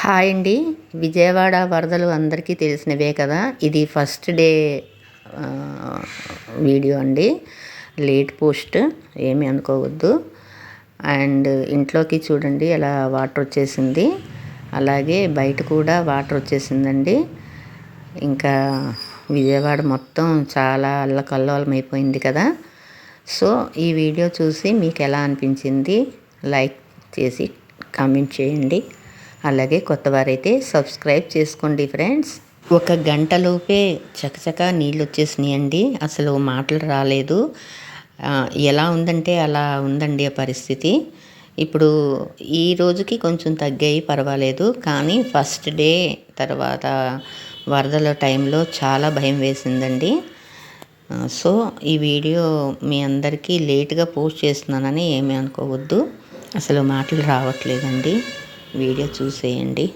Hi అండి. విజయవాడ వరదలు అందరికీ తెలిసినవే కదా. ఇది ఫస్ట్ డే వీడియో అండి. లేట్ పోస్ట్ ఏమి అనుకోవద్దు. అండ్ ఇంట్లోకి చూడండి ఎలా వాటర్ వచ్చేసింది. అలాగే బయట కూడా వాటర్ వచ్చేసిందండి. ఇంకా విజయవాడ మొత్తం చాలా అల్లకల్లోలం అయిపోయింది కదా. సో ఈ వీడియో చూసి మీకు ఎలా అనిపించింది? లైక్ చేసి కామెంట్ చేయండి. అలాగే కొత్తవారైతే సబ్స్క్రైబ్ చేసుకోండి ఫ్రెండ్స్. ఒక గంటలోపే చకచక నీళ్ళు వచ్చేసినాయండి అసలు మాటలు రాలేదు. ఎలా ఉందంటే అలా ఉందండి ఆ పరిస్థితి. ఇప్పుడు ఈ రోజుకి కొంచెం తగ్గాయి పర్వాలేదు. కానీ ఫస్ట్ డే తర్వాత వరదల టైంలో చాలా భయం వేసిందండి. సో ఈ వీడియో మీ అందరికీ లేట్గా పోస్ట్ చేస్తున్నానని ఏమీ అనుకోవద్దు. అసలు మాటలు రావట్లేదండి. వీడియో చూసేయండి.